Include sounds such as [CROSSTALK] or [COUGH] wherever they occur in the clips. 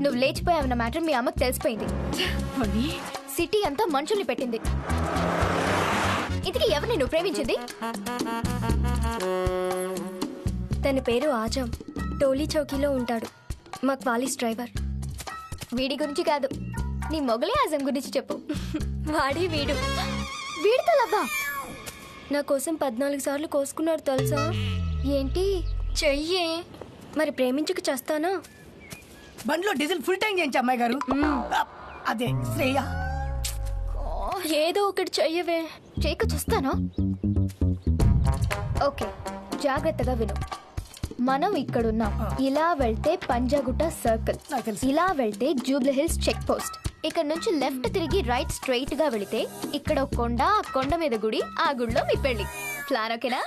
నువ్వు లేచిపోయావన్న మ్యాటర్ మీ అమ్మకి తెలిసిపోయింది. సిటీ అంతా మనుషుల్ని పెట్టింది. ఇంతకీ ఎవరిని నువ్వు ప్రేమించింది? తన పేరు ఆజం. టోలీ చౌకీలో ఉంటాడు. మా క్వాలిస్ డ్రైవర్. వీడి గురించి కాదు. నీ మొగలే ఆజం గురించి చెప్పు. వాడి వీడు. వీడితో లవ్వా? నా కోసం పద్నాలుగు సార్లు కోసుకున్నాడు తెలుసా? ఏంటి? చెయ్యే. మరి ప్రేమించుకు చేస్తానా? బండిలో డీజిల్ ఫుల్ ట్యాంక్ చేయించి అమ్మాయి గారు. అదే శ్రేయ. ఏదో ఒకటి చెయ్యవే. చేయక చూస్తాను. ఓకే జాగ్రత్తగా విను. మనం ఇక్కడున్నాం. ఇలా వెళ్తే పంజాగుట్ట సర్కిల్. ఇలా వెళ్తే జూబ్లీ హిల్స్ చెక్ పోస్ట్. ఇక్కడ నుంచి లెఫ్ట్ తిరిగి రైట్ స్ట్రైట్గా వెళితే ఇక్కడ ఒక కొండ ఆ కొండ మీద గుడి ఆ గుడిలో మీ పెళ్ళి ప్లాన్ ఓకేనా?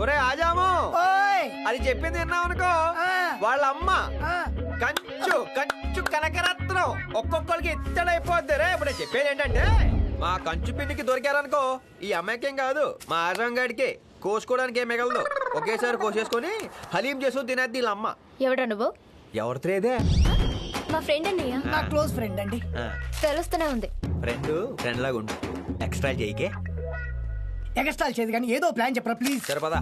ఒరే ఆజాము! ఓయ్! అది చెప్పింది విన్నావు అనుకో. వాళ్ళ అమ్మ కంచు కంచు కనకరత్నం ఒక్కొక్కరికి ఇత్తడైపోద్ది. రే ఇప్పుడు చెప్పేది ఏంటంటే మా కంచు పిండికి దొరికారనుకో ఈ అమ్మాయికేం కాదు మా ఆజం గాడికి కోసుకోవడానికి ఏం మిగలదు. ఒకేసారి కోసేసుకొని హలీం చేసుకుని తినేద్ది వీళ్ళ అమ్మ ఎవడా నువ్వు? ఎవరి త్రేదే? మా ఫ్రెండ్ అన్నయ్య నా క్లోజ్ ఫ్రెండ్ అండి. తెలుస్తూనే ఉంది. ఫ్రెండ్ ఫ్రెండ్ లాగా ఉండు ఎక్స్ట్రా చేయకే. ఎగస్ట్రాల్ చేయదు కానీ ఏదో ప్లాన్ చెప్పరా ప్లీజ్ సరిపదా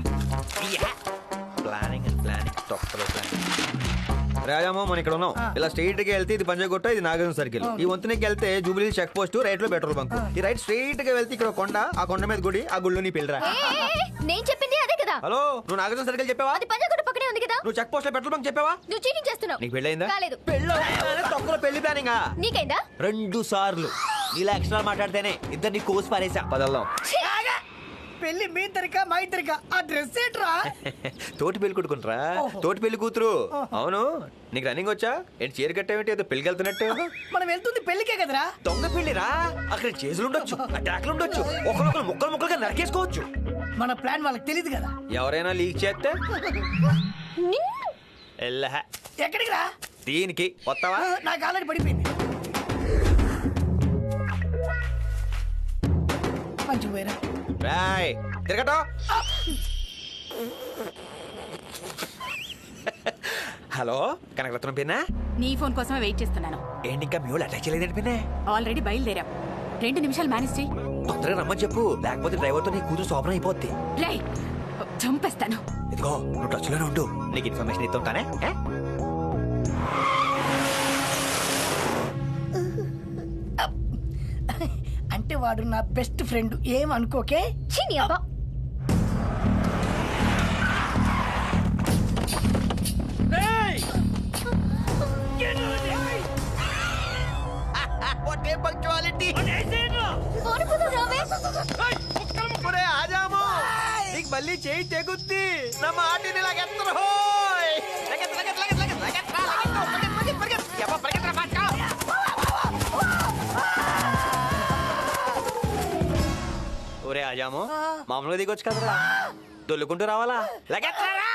ప్లానింగ్ అండ్ ప్లానింగ్ తొక్కలో ప్లానింగ్ రాజామో మనం ఇక్కడ ఉన్నాం. ఇలా స్ట్రైట్గా వెళ్తే ఇది పంజగుట్ట ఇది నాగార్జున సర్కిల్. ఈ వంతునికి వెళ్తే జూబిలీ చెక్ పోస్ట్ రైట్లో పెట్రోల్ బంక్. ఈ రైట్ స్ట్రైట్గా వెళ్తే ఇక్కడ కొండ ఆ కొండ మీద గుడి ఆ గుడిలో నీ పెళ్ళరా ఏ, నేను చెప్పింది అదే కదా? హలో నువ్వు నాగార్జున సర్కిల్ చెప్పావా? అది పంజాగుట్ట పక్కనే ఉంది కదా. నువ్వు చెక్ పోస్ట్లో పెట్రోల్ బంక్ చెప్పావా? నువ్వు చీటింగ్ చేస్తున్నావు. నీకు పెళ్ళయిందా? కాలేదు. పెళ్ళి తొక్కలో పెళ్ళి ప్లానింగ్? నీకైందా? రెండు సార్లు. ఇలా ఎక్స్ట్రా మాట్లాడితేనే ఇద్దరిని కోసి పారేసా పదల్దాం ఆగా. పెళ్ళి మీ ఇద్దరికా మా ఇద్దరికా ఆ డ్రెస్ ఏంట్రా? [LAUGHS] తోటి పెళ్ళి కొట్టుకుంటారా తోటి పెళ్ళి కూతురు. అవును. నీకు రన్నింగ్ వచ్చా? ఏంటి చీర కట్టేమిటి ఏదో పెళ్ళికి వెళ్తున్నట్టు? మనం వెళ్తుంది పెళ్ళికే కదరా? దొంగ పెళ్ళిరా అక్కడ చేతులు ఉండొచ్చు అటాక్లు ఉండొచ్చు ఒకరొకరు ముక్కలు ముక్కలుగా నరికేసుకోవచ్చు. మన ప్లాన్ వాళ్ళకి తెలియదు కదా? ఎవరైనా లీక్ చేస్తే? ఎల్లహ. ఎక్కడికి రా? దీనికి వస్తావా? నాకు ఆల్రెడీ పడిపోయింది. మంచి పోయిరా. రాయ్ తిరగటం. హలో కనకరత్నం పిన్నా నీ ఫోన్ కోసమే వెయిట్ చేస్తున్నాను. ఏంటి ఇంకా మీ వాళ్ళు అటాచ్ చేయలేదండి పిన్నే? ఆల్రెడీ బయలుదేరాం. రెండు నిమిషాలు మేనేజ్ చేయి. తొందరగా రమ్మని చెప్పు లేకపోతే డ్రైవర్తో నీ కూతురు శోభన అయిపోద్ది. రే చంపేస్తాను. ఇదిగో నువ్వు టచ్లోనే ఉండు. నీకు ఇన్ఫర్మేషన్ ఇస్తుంటానే వాడు నా బెస్ట్ ఫ్రెండ్ ఏం అనుకోకే చీని అబ్బా punctuality! పోనిపోతావు రావే ఒరే ఆజాము నీకు మళ్ళీ చేయి తెగుద్ది నా మాటిని లాగెత్తరు హోయ్ లగెత్తు, లగెత్తు, లగెత్తు, లగెత్తు, లగెత్తురా, లగెత్తు, పరిగెత్తు, పరిగెత్తు, ఒరే ఆజాము మామూలుగా దిగొచ్చు కదరా. దొల్లుకుంటూ రావాలా? లగెత్తరా.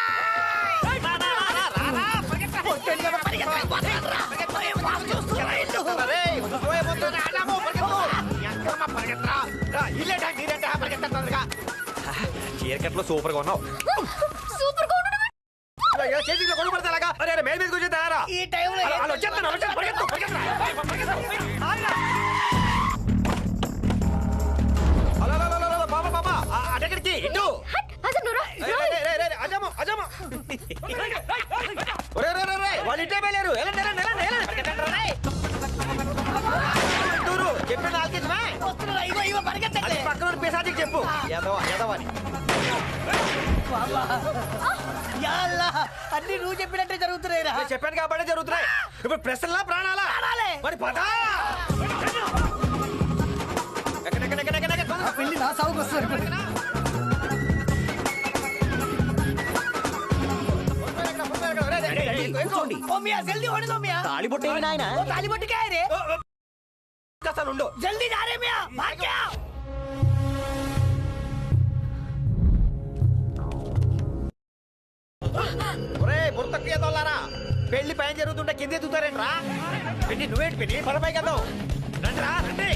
చీరకట్లో సూపర్గా ఉన్నావు సూపర్గా చేతిలో అలాగా అరే అరే, మేలు మీద కూర్చొని ఈ టైంలో వాళ్ళు చెప్పిన పరిగెత్తండి పక్కన పిశాచికి చెప్పు. ఎదవ ఎదవని అన్ని నువ్వు చెప్పినట్టే జరుగుతున్నాయిరా. నేను చెప్పాను కాబట్టి జరుగుతున్నాయి. ఇప్పుడు ప్రశ్నలా ప్రాణాలా. మరి పదా? పెళ్ళి నా సాగుకు వస్తుంది పెళ్ళి పైన జరుగుతుంటే కింద ఎదుగుతారేంట్రా పెళ్ళి నువ్వేంటి పెళ్ళి పడపై కదా రండి.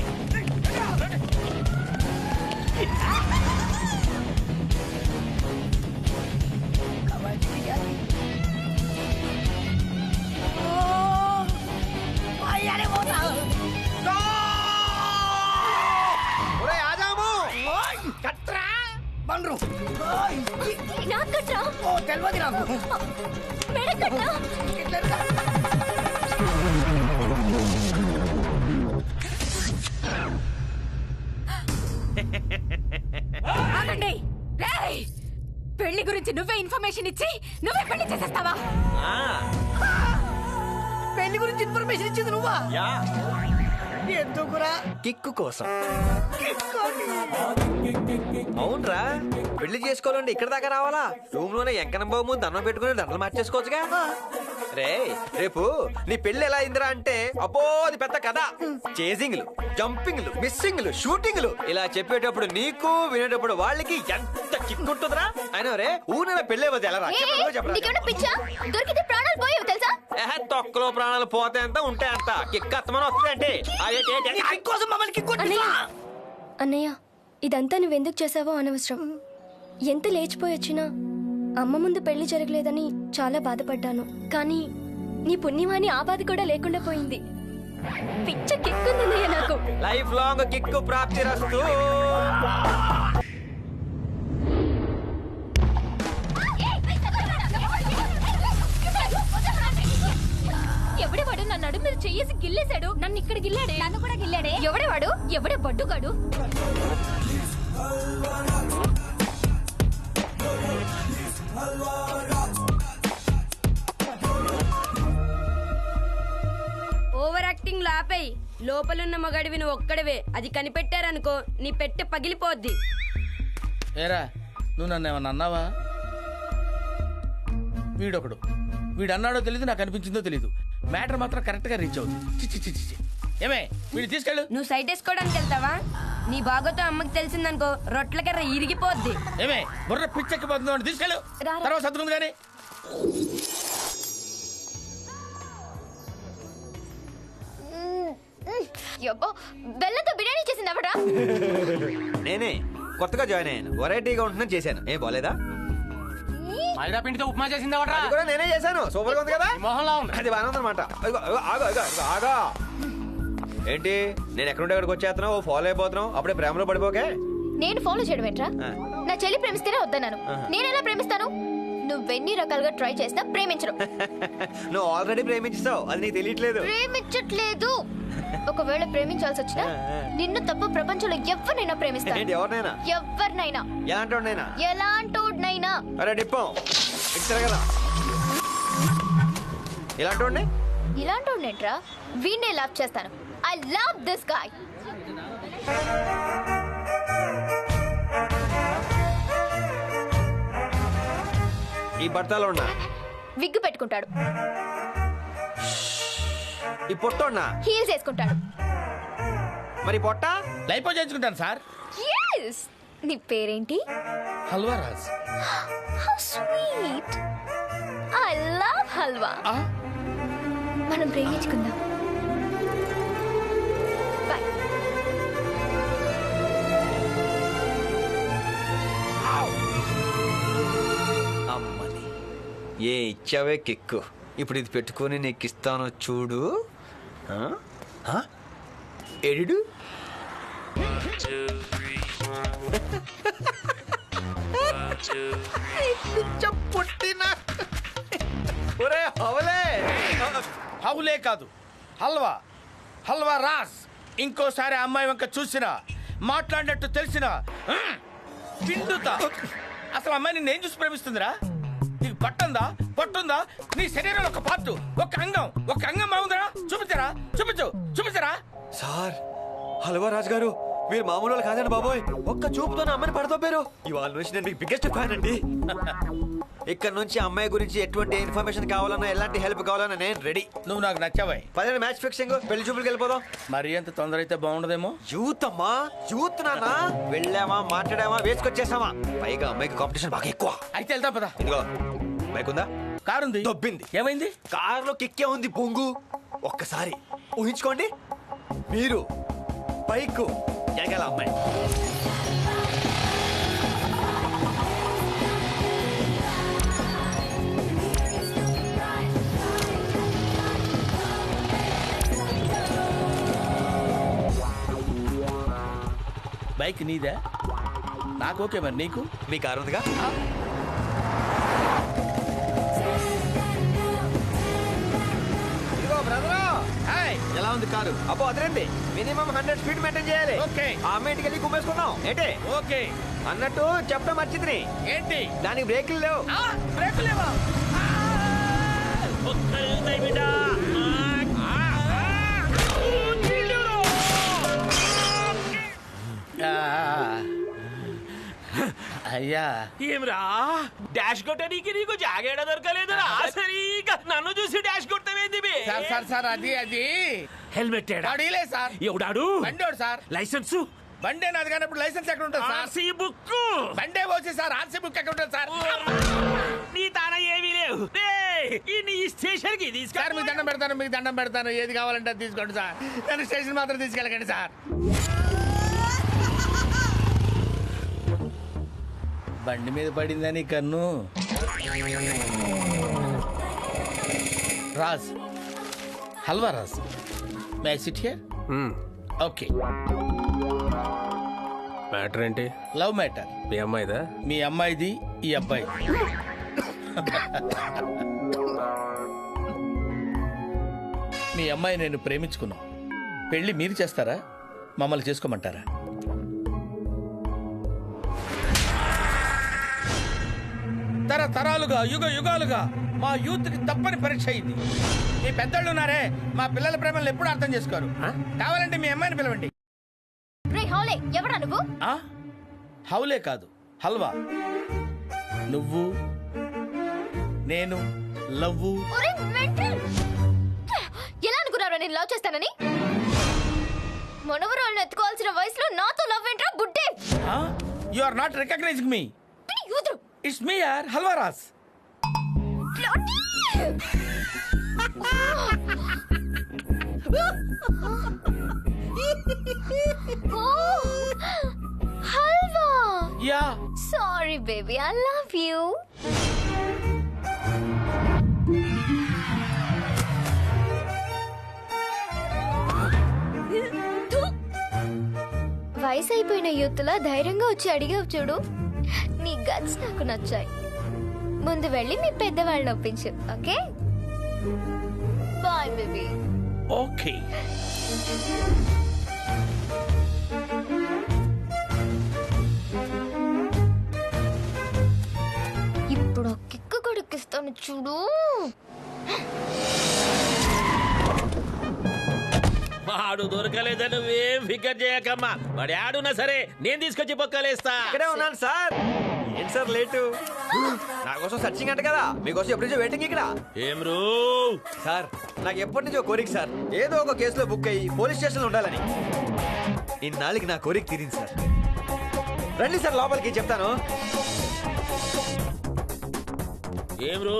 తెలియదు నాకు? ఆగండి. రేయ్! పెళ్ళి గురించి నువ్వే ఇన్ఫర్మేషన్ ఇచ్చి నువ్వే పెళ్ళి చేసేస్తావా? ఆ, పెళ్ళి గురించి ఇన్ఫర్మేషన్ ఇచ్చింది నువ్వా? యా. ఎందుకురా? కిక్కు కోసం. అవునరా పెళ్ళి చేసుకోవాలంటే ఇక్కడ దాకా రావాలా? రూమ్లోనే ఎంకనం బాబు ముందు దండం పెట్టుకుని దండలు మార్చేసుకోవచ్చుగా? రే రేపు నీ పెళ్ళి ఎలా అయిందిరా అంటే అబ్బో అది పెద్ద కథ. చేసింగ్లు జంపింగ్లు మిస్సింగ్లు షూటింగ్లు. ఇలా చెప్పేటప్పుడు నీకు వినేటప్పుడు వాళ్ళకి ఎంత కిక్కుంటుందిరా అయినా రే ఊరిన పెళ్ళే వద్దు ఎలా దొరికితే ప్రాణాలు పోయేవి తెలుసా? తొక్కలో ప్రాణాలు పోతే ఎంత ఉంటే అంత కిక్ అత్తమని వస్తుందంటే. కిక్ కోసం మమ్మల్ని కిక్ అన్నయ్య ఇదంతా నువ్వెందుకు చేసావో అనవసరం. ఎంత లేచిపోయి వచ్చినా అమ్మ ముందు పెళ్ళి జరగలేదని చాలా బాధపడ్డాను. కానీ నీ పుణ్యమాని ఆ బాధ కూడా లేకుండా పోయింది. పిచ్చ కెక్కుందన్నయ్య నాకు. లైఫ్ లాంగ్ కిక్ ప్రాప్తి రస్తు. ఎవడే వాడు? నన్ను నడుము మీద చెయ్యేసి గిల్లేశాడు. నన్ను ఇక్కడ గిల్లాడే. నన్ను కూడా గిల్లాడే. ఎవడే వాడు? ఎవడే బడ్డుగాడు? ఓవర్ యాక్టింగ్ లాపేయ్ లోపలున్న మగాడివి నువ్వు ఒక్కడివే. అది కనిపెట్టారనుకో నీ పెట్టె పగిలిపోద్ది. ఏరా నువ్వు నన్ను ఏమన్నా అన్నావా? వీడొకడు. వీడు అన్నాడో తెలియదు నాకు అనిపించిందో తెలియదు మ్యాటర్ మాత్రం కరెక్ట్గా రీచ్ అవుతుంది. చిచ్చి చిచ్చి ఏమే వీడు తీసుకెళ్ళు. నువ్వు సైట్ వేసుకోవడానికి వెళ్తావా నీ బాగోతో అమ్మకి తెలిసిందనుకో రొట్ల కర్ర ఇరిగిపోద్ది. ఏమే బుర్ర పిచ్చెక్కిపోతుంది వాడిని తీసుకెళ్ళు. రా, రా. తర్వాత సర్దుకుంది కానీ. యబ్బో బెల్లంతో బిర్యానీ చేసింది ఎవడా నేనే కొత్తగా జాయిన్ అయ్యాను. వెరైటీగా ఉంటుందని చేశాను. ఏం బాలేదా? మైదా పిండితో ఉప్మా చేసింది ఎవడ్రా? కూడా నేనే చేశాను. సూపర్గా ఉంది కదా? మొహంలా ఉంది. అది బాగానే ఉందన్నమాట. అదిగో, అదిగో, ఆగు, ఆగు, ఆగు, ఆగా. ఏంటి? నేను ఎక్కడుంటే ఎక్కడికి వచ్చేస్తున్నావు ఫాలో అయిపోతున్నావు అప్పుడే ప్రేమలో పడిపోకే? నేను ఫాలో చేయడం ఏంట్రా. నా చెల్లి ప్రేమిస్తేనే వద్దన్నాను. నేను ఎలా ప్రేమిస్తాను? నువ్వెన్ని రకాలుగా ట్రై చేసినా ప్రేమించడం [LAUGHS] నువ్వు ఆల్రెడీ ప్రేమించావు అది నీకు తెలియట్లేదు. ప్రేమించట్లేదు. ఒకవేళ ప్రేమించాల్సి వచ్చినా. నిన్ను తప్ప ప్రపంచంలో ఎవరినైనా ప్రేమిస్తాను. ఎవరినైనా ఎవరినైనా? ఎలాంటి వాడినైనా ఎలాంటోడినైనా. అరే డిప్పం ఇటు తిరగరా. ఇలాంటి వాడిని ఇలాంటోడినేంట్రా లవ్ చేస్తాను. ఐ లవ్ దిస్ గాయ్ ఈ బట్టలో ఉన్నా? విగ్గు పెట్టుకుంటాడు. ఈ పొట్టోన్నా హీల్స్ వేసుకుంటాడు. మరి పొట్ట? లైఫ్ చేయించుకుంటాను సార్. Yes! నీ పేరేంటి? Halwa Raj. How sweet I love halwa? మనం ప్రేమించుకుందాం. ఏ ఇచ్చావే కిక్కు. ఇప్పుడు ఇది పెట్టుకొని నీకు ఇస్తాను చూడు. ఎడు పుట్టిన ఒరే అవలే హౌలే కాదు. హల్వా. హల్వా రాజ్. ఇంకోసారి అమ్మాయి వంక చూసినా మాట్లాడినట్టు తెలిసినా పిండుతా. అసలు అమ్మాయి నిన్ను ఏం చూసి ప్రేమిస్తుందిరా? పట్టుందా? పట్టుందా? నీ శరీరంలో ఒక పార్ట్ ఒక అంగం ఒక అంగం బాగుందిరా చూపించరా? చూపించు చూపించరా? సార్ హల్వా రాజు గారు మీరు మామూలు వాళ్ళు కాదండి బాబోయ్. ఒక్క చూపుతో నా అమ్మని పడతోపారు. ఇవాళ నుంచి నేను మీకు బిగ్గెస్ట్ ఫ్యాన్ అండి. ఇక్కడ నుంచి అమ్మాయి గురించి ఎటువంటి ఇన్ఫర్మేషన్ కావాలన్నా ఎలాంటి హెల్ప్ కావాలన్నా నేను రెడీ నువ్వు నాకు నచ్చావై. పదండి మ్యాచ్ ఫిక్సింగ్ పెళ్ళి చూపులకు వెళ్ళిపోదాం. మరి ఎంత తొందర అయితే బాగుండదేమో? యూత్ అమ్మా యూత్ నాన్న. వెళ్ళామా మాట్లాడామా వేసుకొచ్చేసామా పైగా అమ్మాయికి కాంపిటీషన్ బాగా ఎక్కువ. అయితే వెళ్తాం పదా. ఇదిగో బైక్ ఉందా కారుంది. దొబ్బింది. ఏమైంది? కారులో కిక్కే ఉంది బొంగు. ఒక్కసారి ఊహించుకోండి. మీరు బైక్ ఎగల అమ్మాయి. బైక్ నీదే? నాకు ఓకే మరి నీకు? మీ కారు ఉందిగా ఎలా ఉంది కారు? అబ్బో అదిరింది మినిమం హండ్రెడ్ స్పీడ్ మెయింటైన్ చేయాలి. ఓకే. ఆ అమ్మ ఇంటికి వెళ్ళి కుమ్మేసుకున్నాం. ఏంటి? ఓకే. అన్నట్టు చెప్పడం మర్చింది ఏంటి? దానికి బ్రేకులు లేవు. బ్రేకులు లేవా? ఆ, అయ్యా. ఏమ్రా? డాష్ కొట్టడానికి నీకు జాగేడ దొరకలేదురా సరిగా నన్ను చూసి డాష్ కొట్టవేంది బే? సార్ సార్ సార్ అది అది. హెల్మెట్? అడిలే సార్. ఎవడాడు? బండోడు సార్. లైసెన్స్? బండే నాది కానీ ఇప్పుడు లైసెన్స్ ఎక్కడ ఉంటుంది సార్? ఆర్సీ బుక్ బండే పోసి సార్ ఆర్సీ బుక్ ఎక్కడ ఉంటుంది సార్ నీ తాన ఏమీ లేవు. ఈ స్టేషన్కి సార్ మీకు దండం పెడతాను మీకు దండం పెడతాను. ఏది కావాలంటే తీసుకోండి సార్. నన్ను స్టేషన్ మాత్రం తీసుకెళ్ళకండి సార్. బండి మీద పడిందని కన్ను. Raj. Halwa Raj. May sit here okay matter ఏంటి? లవ్ మ్యాటర్ మీ అమ్మాయిదా? మీ అమ్మాయిది ఈ అబ్బాయి. మీ అమ్మాయి నేను ప్రేమించుకున్నాం. పెళ్ళి మీరు చేస్తారా? మమ్మల్ని చేసుకోమంటారా? తరతరాలుగా యుగ యుగాలుగా మా యూత్కి తప్పని పరీక్ష అయింది. మీ పెద్దళ్ళు ఉన్నారే మా పిల్లల ప్రేమలను ఎప్పుడు అర్థం చేసుకోరు. కావాలంటే మీ అమ్మాయిని పిలవండి. రే హౌలే ఎవరా నువ్వు? ఆ? హౌలే కాదు హల్వా. నువ్వు నేను లవ్వు. ఎలా అనుకున్నారో నేను లవ్ చేస్తానని? మనవరాలను ఎత్తుకోవాల్సిన వయసులో నాతో లవ్ ఏంట్రా బుడ్డే? You are not recognizing me యూదురు it's me యార్ హల్వా రాస్ Bloody! oh, halwa. Yeah Sorry, baby. I love you. వయసు అయిపోయిన యూత్లా ధైర్యంగా వచ్చి అడిగావు చూడు గట్స్ నాకు నచ్చాయి. ముందు వెళ్ళి మీ పెద్దవాళ్ళని ఒప్పించు ఓకే? Bye baby okay. ఇప్పుడు కిక్కు కొడుకిస్తాను చూడు. వాడు దొరకలేదని నువ్వేం ఫికర్ చేయకమ్మా. వాడు ఆడున్నా సరే నేను తీసుకొచ్చి పొక్కలేస్తా ఇక్కడే ఉన్నాను సార్. ఏంటి సార్ లేటు? నా కోసం సర్చింగ్ అంట కదా. మీకోసం ఎప్పటి నుంచో వెయిటింగ్ ఇక్కడ. ఏం రూ? సార్ నాకు ఎప్పటి నుంచో కోరిక సార్. ఏదో ఒక కేసులో బుక్ అయ్యి పోలీస్ స్టేషన్లో ఉండాలని. ఇన్నాళ్ళకి నా కోరిక తీరింది సార్. రండి సార్ లోపలికి చెప్తాను. ఏం రూ?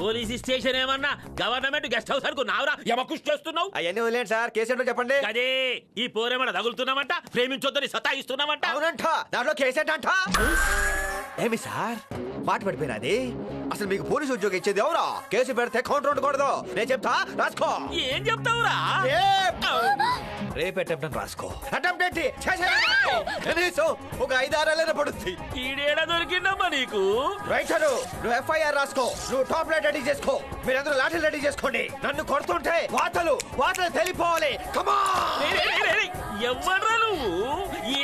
పోలీస్ స్టేషన్ ఏమన్నా గవర్నమెంట్ గెస్ట్ హౌస్ అనుకో నావరా? యమకుష్ చేస్తున్నావు అవన్నీ వదిలేండి సార్. కేసు ఏంటో చెప్పండి. అదే ఈ పోరేమన్నా తగులుతున్నామంట? ప్రేమించొద్దని సతాయిస్తున్నామంట? అవునంట. దాంట్లో కేసు ఏంటంట? ఏమి సార్? మాట పడిపోయినది? అసలు మీకు పోలీసు ఉద్యోగం ఇచ్చేది ఎవరా? కేసు పెడితే కౌంటర్ ఉండకూడదు. నేను చెప్తా రాసుకో. ఏం చెప్తావురా? రేపు అటెంప్ట్ రాసుకో. అటెంప్ట్ ఏంటి. కనీసం ఒక ఐదారేళ్ళైనా పడుతుంది ఈడేడ దొరికిందమ్మా నీకు? రైటరు నువ్వు ఎఫ్ఐఆర్ రాసుకో. నువ్వు టాప్ లైట్ రెడీ చేసుకో. మీరందరూ లాఠీలు రెడీ చేసుకోండి. నన్ను కొడుతుంటే వార్తలు వార్తలు తెలిపోవాలి. కమా ఎవ్వడ్రా నువ్వు?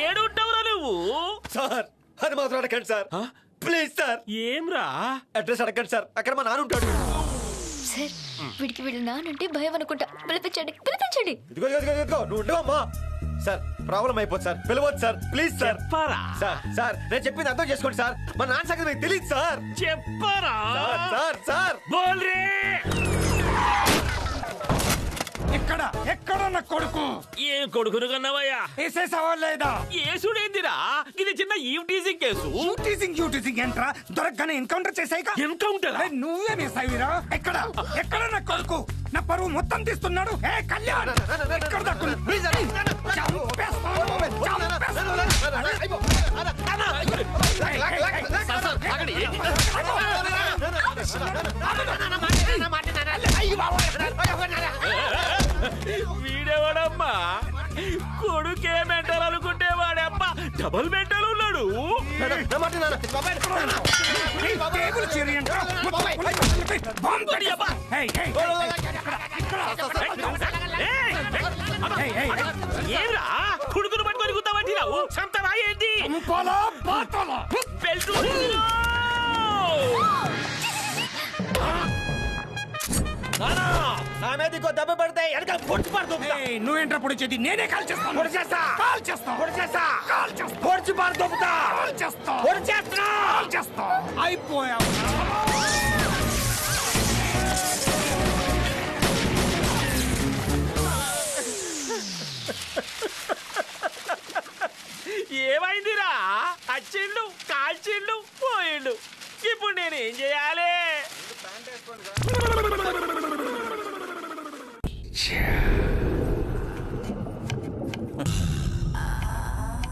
ఏడుంటావురా నువ్వు? సార్ అది మాత్రం అడగండి సార్. Please sir. ఏమ్రా? అడ్రస్ అడగండి సార్. అక్కడ మా నాన్న ఉంటాడు. సార్ వీడికి వీళ్ళ నానంటే భయం అనుకుంటా. పిలిపించండి పిలిపించండి. ఇదిగో ఇదిగో ఇదిగో నువ్వు ఉండవమ్మా సార్ ప్రాబ్లం అయిపోతుంది సార్. పిలవద్దు సార్. Please sir. చెప్పరా? సార్ సార్ నేను చెప్పింది అర్థం చేసుకోండి సార్. మా నాన్న సంగతి మీకు తెలియదు సార్. చెప్పరా? Sir sir sir. బోల్ రే ఎక్కడ ఎక్కడ నా కొడుకు ఏం కొడుకును కన్నావయ్యా వేసేసావా లేదా ఏసుడేందిరా ఇది చిన్న టీజింగ్ కేసు యూటీసింగ్ యూటీసింగ్ ఏంట్రా దొరకగానే ఎన్కౌంటర్ చేసాయిగా ఎన్కౌంటర్ నువ్వే వేసావిరా ఎక్కడ ఎక్కడ నా కొడుకు నా పరువు మొత్తం తీస్తున్నాడు ఏ కళ్యాణ్ ఎక్కడ దక్కులు? చంపేస్తాను, వీడేవాడమ్మా? కొడుకేమంటారు అనుకుంటే వాడమ్మా డబల్ బెడ్డలు ఉన్నాడు. ఏంరా? కొడుకును పట్టుకొని గుద్దామంటే రావు చంపరా ఏంటి? చంపాలా, బాతాలా? బెల్ట్ నాన్న, నా మీద ఇంకో దెబ్బ నువ్వేంట్రా పొడి చేతి? నేనే కాల్ చేస్తాను పొడి చేస్తా. కాల్ చేస్తా. పొడి చేస్తా. కాల్ చేస్తా. పొడిచి పడుతుందా కాల్ చేస్తా. పొడి చేస్తున్నా. కాల్ చేస్తా. అయిపోయావు. ఏమైందిరా? అచ్చిండు కాల్చిండు పోయిండు ఇప్పుడు నేను ఏం చేయాలి?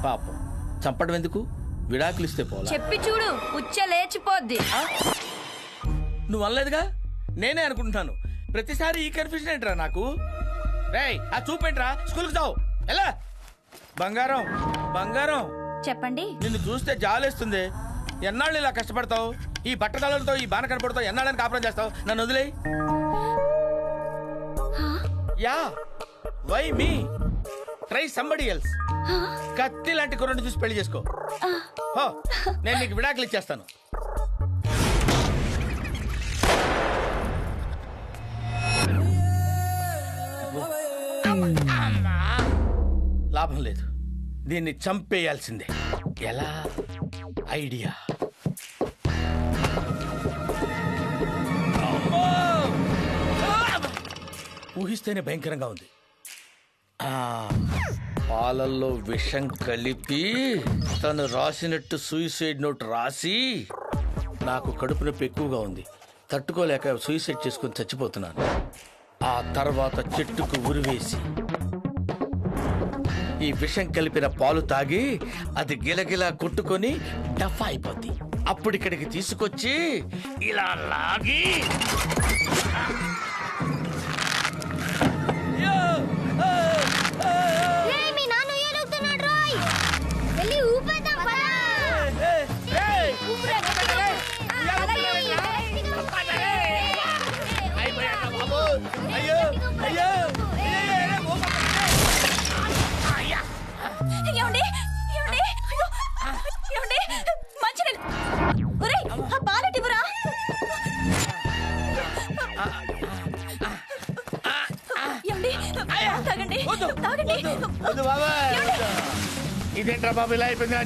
పాపం. చంపడం ఎందుకు విడాకులు ఇస్తే పోలా. చెప్పి చూడు ఉచ్చ లేచిపోద్ది. నువ్వు అనలేదుగా? నేనే అనుకుంటున్నాను. ప్రతిసారి ఈ కన్ఫ్యూజన్ ఏంట్రా నాకు? రేయ్ ఆ చూపేంట్రా స్కూల్కి చావు ఎలా? బంగారం బంగారం. చెప్పండి. నిన్ను చూస్తే జాలేస్తుంది. ఎన్నాళ్ళు ఇలా కష్టపడతావు? ఈ బట్టతలతో ఈ బాన కనపడతావు ఎన్నాళ్ళని కాపురం చేస్తావు? నన్ను వదిలే yeah. Why me? Try somebody else. కత్తి లాంటి కుర్రని చూసి పెళ్ళి చేసుకో. హో, నేను నీకు విడాకులు ఇచ్చేస్తాను. లాభం లేదు. దీన్ని చంపేయాల్సిందే. ఎలా? ఐడియా. అమ్మో! ఊహిస్తేనే భయంకరంగా ఉంది. ఆ, పాలల్లో విషం కలిపి తను రాసినట్టు సూసైడ్ నోట్ రాసి నాకు కడుపు నొప్పి ఎక్కువగా ఉంది. తట్టుకోలేక సూసైడ్ చేసుకుని చచ్చిపోతున్నాను. ఆ తర్వాత చెట్టుకు ఉరివేసి ఈ విషం కలిపిన పాలు తాగి అది గిలగిలా కొట్టుకొని డఫ్ అయిపోద్ది. అప్పుడు ఇక్కడికి తీసుకొచ్చి ఇలా లాగి ఇదేంట్రా బాబు ఇలా అయిపోయింది నా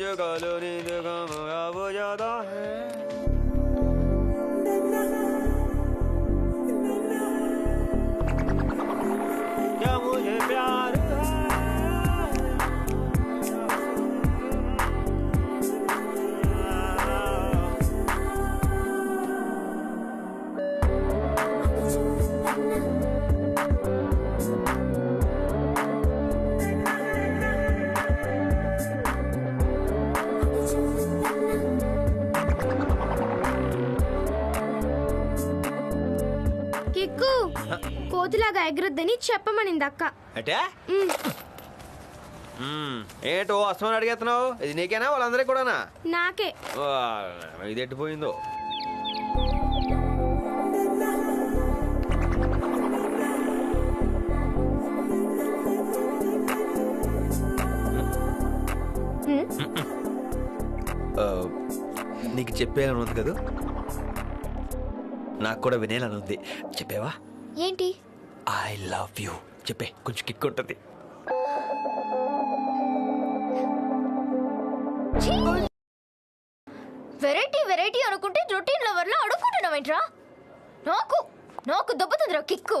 jagalu ni ఎగరొద్దని చెప్పమనింది అక్క అంటే. ఏంటో అస్తమని అడిగేస్తున్నావు ఇది నీకేనా? వాళ్ళందరికీ కూడానా? నాకే. వా, ఇది ఎట్టిపోయిందో? నీకు చెప్పేయాలని ఉంది కదా? నాకు కూడా వినేయాలని ఉంది చెప్పావా? ఏంటి? ఐ లవ్ యూ చెప్పే కొంచెం కిక్ ఉంటుంది. వెరైటీ వెరైటీ అనుకుంటే రొటీన్ లవర్లో అడుగుకుంటున్నావేంట్రా నాకు నాకు దెబ్బతుందిరా కిక్కు!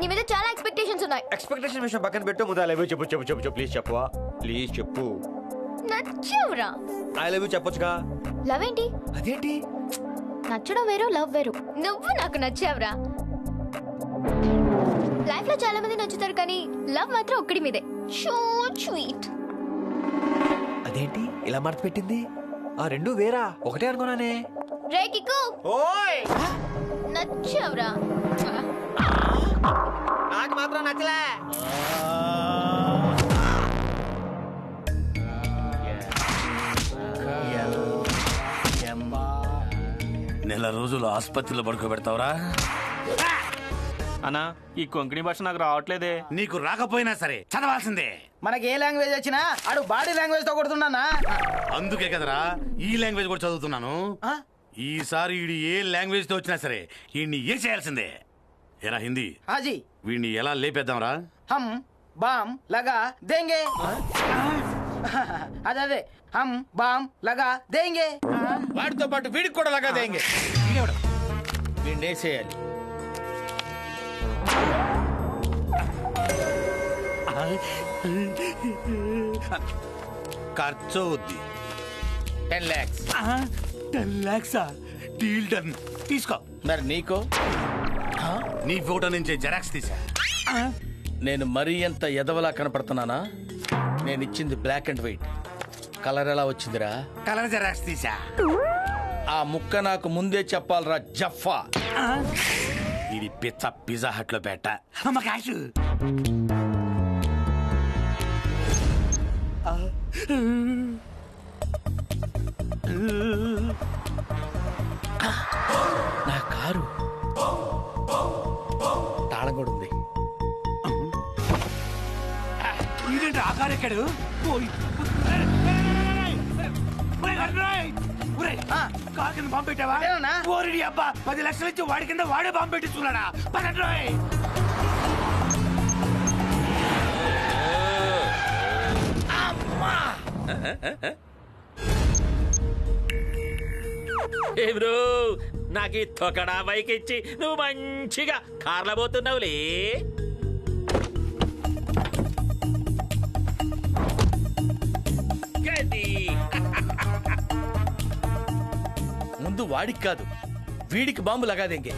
నీ మీద చాలా ఎక్స్పెక్టేషన్స్ ఉన్నాయి. ఎక్స్పెక్టేషన్ విషయం పక్కన పెట్టు ముందు ఐ లవ్. యూ చెప్పు చెప్పు చెప్పు. చెప్పు ప్లీజ్ చెప్పవా ప్లీజ్ చెప్పు. నచ్చావురా. ఐ లవ్ యూ చెప్పొచ్చుగా? లవ్ ఏంటి? అదేంటి? నచ్చడం వేరు లవ్ వేరు. నువ్వు నాకు నచ్చావురా. లైఫ్లో చాలా మంది నచ్చుతారు కానీ లవ్ మాత్రం ఒక్కడి మీదే. So sweet. అదేంటి? ఇలా మడత పెట్టింది ఆ రెండు వేరా? ఒకటే అనుకున్నానే. రే కిక్కు! ఓయ్! నచ్చావురా. నాకు మాత్రం నచ్చలే. నెల రోజులు ఆసుపత్రిలో పడుకోబెడతావురా? అన్నా ఈ కొంకణి భాష నాకు రావట్లేదే. నీకు రాకపోయినా సరే చదవాల్సిందే. మనకి ఏ లాంగ్వేజ్ వచ్చినా ఆడు బాడీ లాంగ్వేజ్తో కొడుతున్నానా? అందుకే కదరా ఈ లాంగ్వేజ్ కూడా చదువుతున్నాను. ఆ? ఈసారి వీడి ఏ లాంగ్వేజ్తో వచ్చినా సరే వీడిని ఏ చేయాల్సిందే? ఎరా హిందీ? హాజీ. వీడిని ఎలా లేపేద్దాంరా? హమ్ బామ్ లగా దేంగే. అదే అదే. హమ్ బామ్ లగా దేంగే. వాడితో పాటు వీడికి కూడా లగా దేంగే. వీడిని వేసేయాలి ఖర్చు అవుద్ది టెన్ ల్యాక్స్ టెన్ ల్యాక్సా డీల్ డన్ తీసుకో. మరి నీకో? నీ ఫోటో నుంచే జెరాక్స్ తీసా. నేను మరీ ఎంత ఎదవలా కనపడుతున్నానా? నేను ఇచ్చింది బ్లాక్ అండ్ వైట్ కలర్ ఎలా వచ్చిందిరా? కలర్ జెరాక్స్ తీసా. ఆ ముక్క నాకు ముందే చెప్పాలరా జఫా ఇది పిచ్చ పిజ్జా హట్లో పెట్ట అమ్మ నా కారు. తాళం కూడా ఉంది. ఇదేంటి ఆకారు ఎక్కడు? కారు కింద బాంబు పెట్టావా ఏమన్నా? ఓరిడి అబ్బా పది లక్షలు ఇచ్చి వాడి కింద వాడే బాంబు పెట్టించుకున్నాడా పదండి రోయ్. ఏ బ్రో నాకు ఈ తొకడా బైక్ ఇచ్చి నువ్వు మంచిగా కార్లో పోతున్నావులే వాడికి కాదు. వీడికి బాంబు లగాదేంగే.